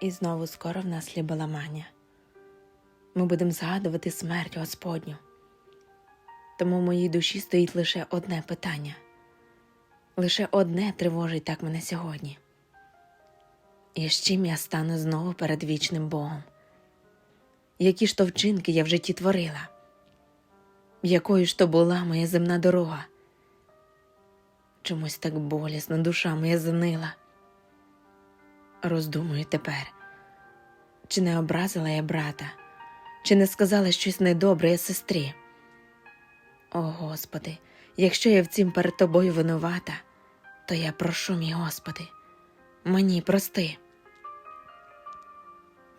І знову скоро в нас хліболамання. Ми будемо згадувати смерть Господню. Тому в моїй душі стоїть лише одне питання. Лише одне тривожить так мене сьогодні. І з чим я стану знову перед вічним Богом? Які ж то вчинки я в житті творила? Якою ж то була моя земна дорога? Чомусь так болісно душа моя занила. Роздумую тепер, чи не образила я брата, чи не сказала щось недобре сестрі. О Господи, якщо я в цім перед тобою винувата, то я прошу, мій Господи, мені прости.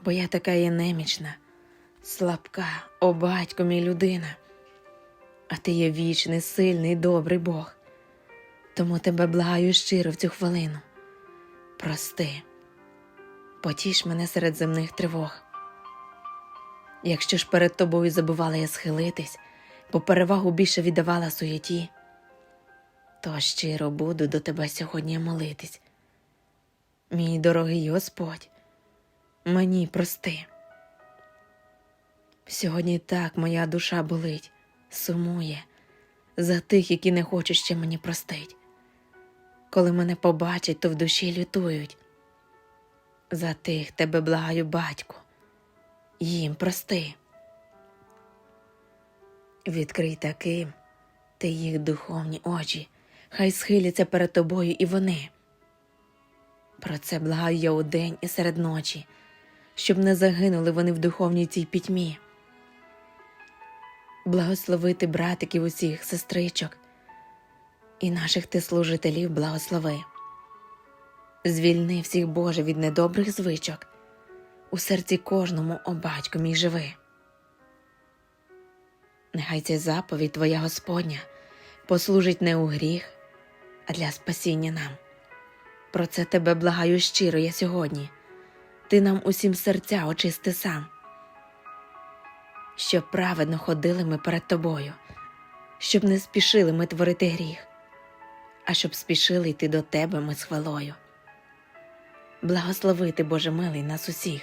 Бо я така є немічна, слабка, о батько мій людина, а ти є вічний, сильний, добрий Бог. Тому тебе благаю щиро в цю хвилину. Прости, потіш мене серед земних тривог. Якщо ж перед тобою забувала я схилитись, бо перевагу більше віддавала суєті, то щиро буду до тебе сьогодні молитись. Мій дорогий Господь, мені прости. Сьогодні так моя душа болить, сумує за тих, які не хочуть ще мені простить. Коли мене побачать, то в душі лютують. За тих тебе благаю, батьку, їм прости. Відкрий таким ти їх духовні очі, хай схиляться перед тобою і вони. Про це благаю я удень і серед ночі, щоб не загинули вони в духовній цій пітьмі. Благословити братиків усіх, сестричок, і наших ти служителів благослови. Звільни всіх Боже від недобрих звичок, у серці кожному, о батько мій живи. Нехай ця заповідь Твоя Господня послужить не у гріх, а для спасіння нам. Про це тебе благаю щиро я сьогодні. Ти нам усім серця очисти сам, щоб праведно ходили ми перед тобою, щоб не спішили ми творити гріх, а щоб спішили йти до тебе ми з хвалою. Благословити, Боже милий, нас усіх,